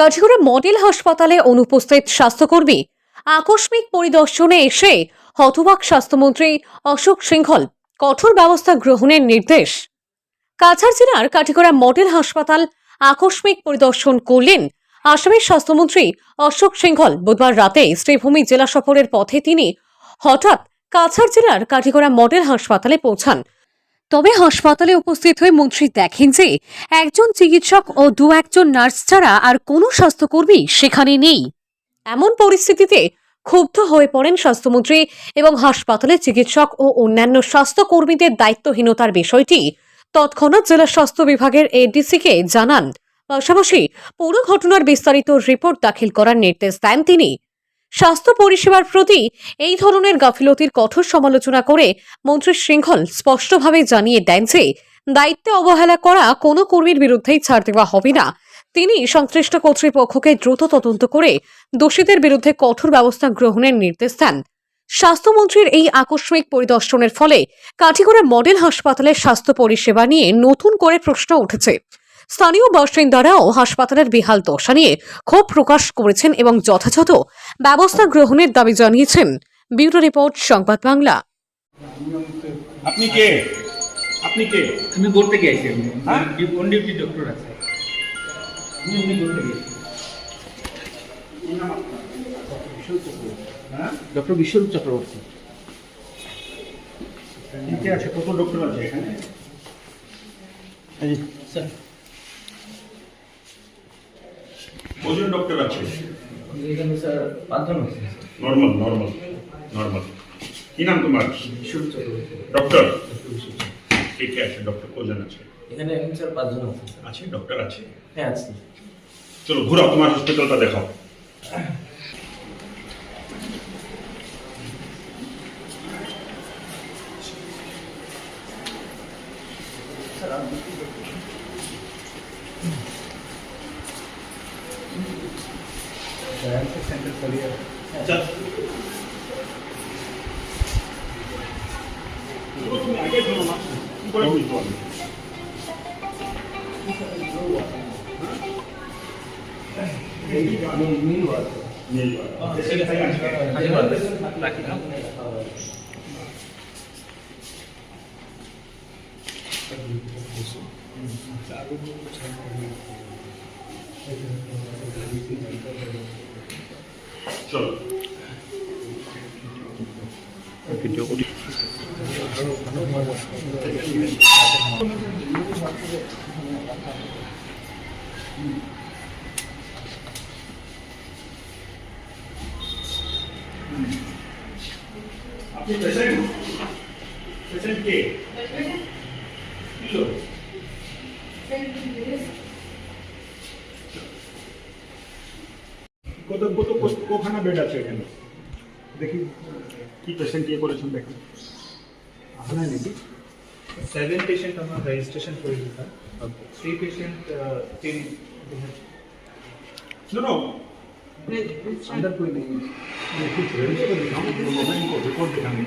Kathigora model হাসপাতালে অনুপস্থিত স্বাস্থ্যকর্মী আকস্মিক পরিদর্শনে এসে হতবাক স্বাস্থ্যমন্ত্রী অশোক সিংহল কঠোর ব্যবস্থা গ্রহণের নির্দেশ। কাছাড় জেলার কাঠিগড়া মডেল হাসপাতাল আকস্মিক পরিদর্শন করলেন আসামের স্বাস্থ্যমন্ত্রী অশোক সিংহল বুধবার রাতে শ্রীভূমি জেলা সফরের পথে তিনি হঠাৎ কাছাড় জেলার কাঠিগড়া মডেল হাসপাতালে পৌঁছান। তবে হাসপাতালে উপস্থিত হয়ে মন্ত্রী দেখেন যে একজন চিকিৎসক ও দু একজন নার্স ছাড়া আর কোনো স্বাস্থ্যকর্মী সেখানে নেই। এমন পরিস্থিতিতে ক্ষুব্ধ হয়ে পড়েন স্বাস্থ্যমন্ত্রী এবং হাসপাতালে চিকিৎসক ও অন্যান্য স্বাস্থ্যকর্মীদের দায়িত্বহীনতার বিষয়টি তৎক্ষণাৎ জেলা স্বাস্থ্য বিভাগের এডিসিকে জানান। পাশাপাশি পুরো ঘটনার বিস্তারিত রিপোর্ট দাখিল করার নির্দেশ দেন তিনি। স্বাস্থ্য পরিষেবার প্রতি এই ধরনের গাফিলতির কঠোর সমালোচনা করে মন্ত্রী সিংহল স্পষ্টভাবে জানিয়ে দেন যে, দায়িত্বে অবহেলা করা কোনো কর্মীর বিরুদ্ধেই ছাড় দেওয়া হবে না। তিনি সংশ্লিষ্ট কর্তৃপক্ষকে দ্রুত তদন্ত করে দোষীদের বিরুদ্ধে কঠোর ব্যবস্থা গ্রহণের নির্দেশ দেন। স্বাস্থ্যমন্ত্রীর এই আকস্মিক পরিদর্শনের ফলে কাঠিগড়া মডেল হাসপাতালের স্বাস্থ্য পরিষেবা নিয়ে নতুন করে প্রশ্ন উঠেছে। স্থানীয় বাসিন্দারাও হাসপাতালের বেহাল দশা নিয়ে ক্ষোভ প্রকাশ করেছেন এবং যথাযথ ব্যবস্থা গ্রহণের দাবি জানিয়েছেন। ব্যুরো রিপোর্ট সংবাদ বাংলা। আপনি কে? আপনি কে? আমি বলতে গিয়েছি? অন ডিউটি ডক্টর আছে। আমি এমনি বলতে গিয়েছি হ্যাঁ? ডক্টর বিশ্বরূপ চক্রবর্তী। আছে? কত ডক্টর আছে এখানে? স্যার কজন ডক্টর আছে? এখানে স্যার পাঁচজন আছে নর্মাল নর্মাল নর্মাল। কি নাম তোমার? ডক্টর? ঠিক আছে? ডক্টর কজন আছে? এখানে এখন স্যার পাঁচজন আছে আছে? ডক্টর আছে? হ্যাঁ আছে। চলো ঘুরাও তোমার হসপিটালটা দেখাও। আচ্ছা তুমি আগে ধরো না কি করে বুঝব আমি নেই রাখি না চলো আপনি পেশেন্ট পেশেন্ট কে কি লোক? কত কত কত- কখানা বেড আছে এখানে দেখি কি পেশেন্ট ইয়ে করেছেন দেখি আপনার নাকি seven patient আমরা registration করে দিতাম three patient uh, till no no अंदर कोई नहीं है कुछ रजिस्टर दिखाओ मोबाइल को रिकॉर्ड दिखाने